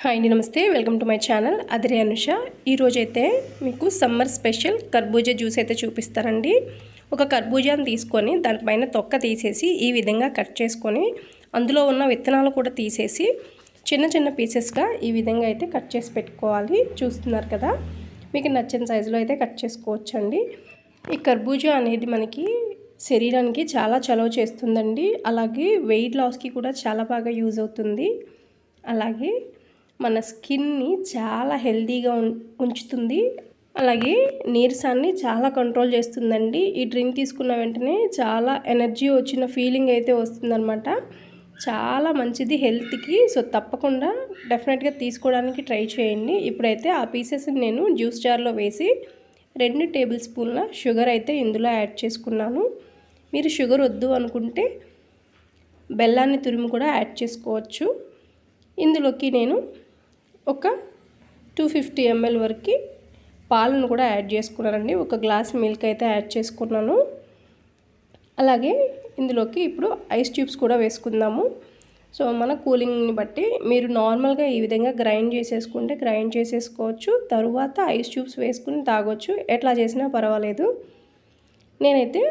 Hi అండి నమస్తే. Welcome to my channel. Adire Anusha. ఈరోజైతే మీకు సమ్మర్ స్పెషల్ కర్బూజా జ్యూస్ అయితే చూపిస్తారండి ఒక కర్బూజాని తీసుకొని దానిపైన తొక్క తీసేసి ఈ విధంగా కట్ చేసుకొని అందులో ఉన్న విత్తనాలు కూడా తీసేసి చిన్న చిన్న పీసెస్గా ఈ విధంగా అయితే కట్ చేసి పెట్టుకోవాలి. చూస్తున్నారు కదా? మీకు నచ్చిన సైజులో అయితే కట్ చేసుకోవచ్చండి. ఈ కర్బూజా అనేది మనకి శరీరానికి చాలా చలవ చేస్తుందండి. అలాగే వెయిట్ లాస్కి కూడా చాలా బాగా యూజ్ అవుతుంది. అలాగే మన స్కిన్ని చాలా హెల్తీగా ఉంచుతుంది. అలాగే నీరసాన్ని చాలా కంట్రోల్ చేస్తుందండి. ఈ డ్రింక్ తీసుకున్న వెంటనే చాలా ఎనర్జీ వచ్చిన ఫీలింగ్ అయితే వస్తుందన్నమాట. చాలా మంచిది హెల్త్కి. సో తప్పకుండా డెఫినెట్గా తీసుకోవడానికి ట్రై చేయండి. ఇప్పుడైతే ఆ పీసెస్ని నేను జ్యూస్ జార్లో వేసి రెండు టేబుల్ స్పూన్ల షుగర్ అయితే ఇందులో యాడ్ చేసుకున్నాను. మీరు షుగర్ వద్దు అనుకుంటే బెల్లాన్ని తురిమి కూడా యాడ్ చేసుకోవచ్చు. ఇందులోకి నేను ఒక టూ ఫిఫ్టీ ఎంఎల్ వరకు పాలను కూడా యాడ్ చేసుకున్నానండి. ఒక గ్లాస్ మిల్క్ అయితే యాడ్ చేసుకున్నాను. అలాగే ఇందులోకి ఇప్పుడు ఐస్ ట్యూబ్స్ కూడా వేసుకుందాము. సో మన కూలింగ్ని బట్టి మీరు నార్మల్గా ఈ విధంగా గ్రైండ్ చేసేసుకుంటే గ్రైండ్ చేసేసుకోవచ్చు. తరువాత ఐస్ ట్యూబ్స్ వేసుకుని తాగొచ్చు. ఎట్లా చేసినా పర్వాలేదు. నేనైతే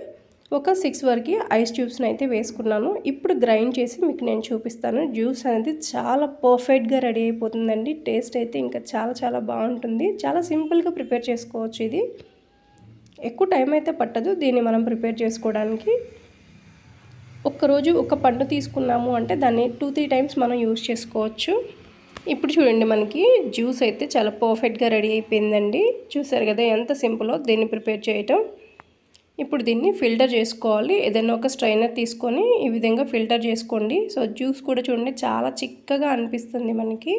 ఒక సిక్స్ వరకు ఐస్ ట్యూబ్స్ని అయితే వేసుకున్నాను. ఇప్పుడు గ్రైండ్ చేసి మీకు నేను చూపిస్తాను. జ్యూస్ అనేది చాలా పర్ఫెక్ట్గా రెడీ అయిపోతుందండి. టేస్ట్ అయితే ఇంకా చాలా చాలా బాగుంటుంది. చాలా సింపుల్గా ప్రిపేర్ చేసుకోవచ్చు ఇది. ఎక్కువ టైం అయితే పట్టదు దీన్ని మనం ప్రిపేర్ చేసుకోవడానికి. ఒక్కరోజు ఒక పండు తీసుకున్నాము అంటే దాన్ని టూ త్రీ టైమ్స్ మనం యూస్ చేసుకోవచ్చు. ఇప్పుడు చూడండి మనకి జ్యూస్ అయితే చాలా పర్ఫెక్ట్గా రెడీ అయిపోయిందండి. చూసారు కదా ఎంత సింపులో దీన్ని ప్రిపేర్ చేయటం. ఇప్పుడు దీన్ని ఫిల్టర్ చేసుకోవాలి. ఏదైనా ఒక స్ట్రైనర్ తీసుకొని ఈ విధంగా ఫిల్టర్ చేసుకోండి. సో జ్యూస్ కూడా చూడండి చాలా చిక్కగా అనిపిస్తుంది మనకి.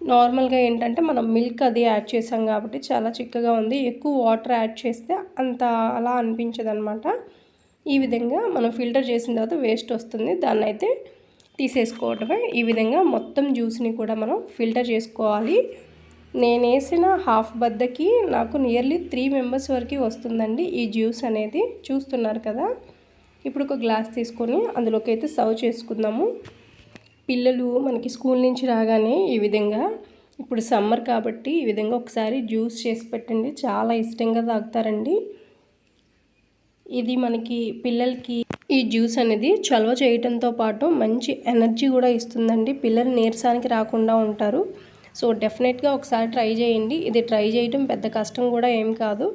నార్మల్గా ఏంటంటే మనం మిల్క్ అది యాడ్ చేసాం కాబట్టి చాలా చిక్కగా ఉంది. ఎక్కువ వాటర్ యాడ్ చేస్తే అంత అలా అనిపించదు అనమాట ఈ విధంగా మనం ఫిల్టర్ చేసిన తర్వాత వేస్ట్ వస్తుంది. దాన్ని అయితే తీసేసుకోవటమే ఈ విధంగా మొత్తం జ్యూస్ని కూడా మనం ఫిల్టర్ చేసుకోవాలి. నేను వేసిన హాఫ్ బద్దకి నాకు నియర్లీ త్రీ మెంబర్స్ వరకు వస్తుందండి ఈ జ్యూస్ అనేది. చూస్తున్నారు కదా? ఇప్పుడు ఒక గ్లాస్ తీసుకొని అందులోకి అయితే సర్వ్ చేసుకుందాము. పిల్లలు మనకి స్కూల్ నుంచి రాగానే ఈ విధంగా ఇప్పుడు సమ్మర్ కాబట్టి ఈ విధంగా ఒకసారి జ్యూస్ చేసి పెట్టండి. చాలా ఇష్టంగా తాగుతారండి. ఇది మనకి పిల్లలకి ఈ జ్యూస్ అనేది చలవ చేయటంతో పాటు మంచి ఎనర్జీ కూడా ఇస్తుందండి. పిల్లలు నీరసానికి రాకుండా ఉంటారు. సో డెఫినెట్గా ఒకసారి ట్రై చేయండి. ఇది ట్రై చేయడం పెద్ద కష్టం కూడా ఏం కాదు.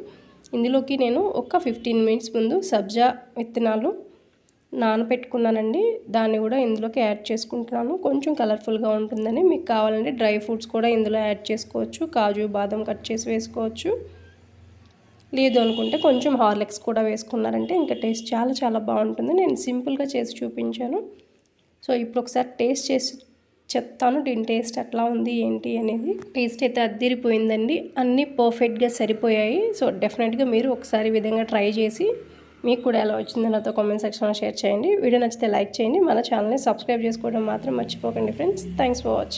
ఇందులోకి నేను ఒక ఫిఫ్టీన్ మినిట్స్ ముందు సబ్జా విత్తనాలు నానపెట్టుకున్నానండి. దాన్ని కూడా ఇందులోకి యాడ్ చేసుకుంటున్నాను. కొంచెం కలర్ఫుల్గా ఉంటుందని మీకు కావాలంటే డ్రై ఫ్రూట్స్ కూడా ఇందులో యాడ్ చేసుకోవచ్చు. కాజు బాదం కట్ చేసి వేసుకోవచ్చు. లేదు అనుకుంటే కొంచెం హార్లిక్స్ కూడా వేసుకున్నారంటే ఇంకా టేస్ట్ చాలా చాలా బాగుంటుంది. నేను సింపుల్గా చేసి చూపించాను. సో ఇప్పుడు ఒకసారి టేస్ట్ చేసి చెప్తాను దీని టేస్ట్ ఎట్లా ఉంది ఏంటి అనేది. టేస్ట్ అయితే అద్దిరిపోయిందండి. అన్నీ పర్ఫెక్ట్గా సరిపోయాయి. సో డెఫినెట్గా మీరు ఒకసారి విధంగా ట్రై చేసి మీకు కూడా ఎలా వచ్చిందో నాతో కామెంట్ సెక్షన్లో షేర్ చేయండి. వీడియో నచ్చితే లైక్ చేయండి. మన ఛానల్ని సబ్స్క్రైబ్ చేసుకోవడం మాత్రం మర్చిపోకండి ఫ్రెండ్స్. Thanks for watching.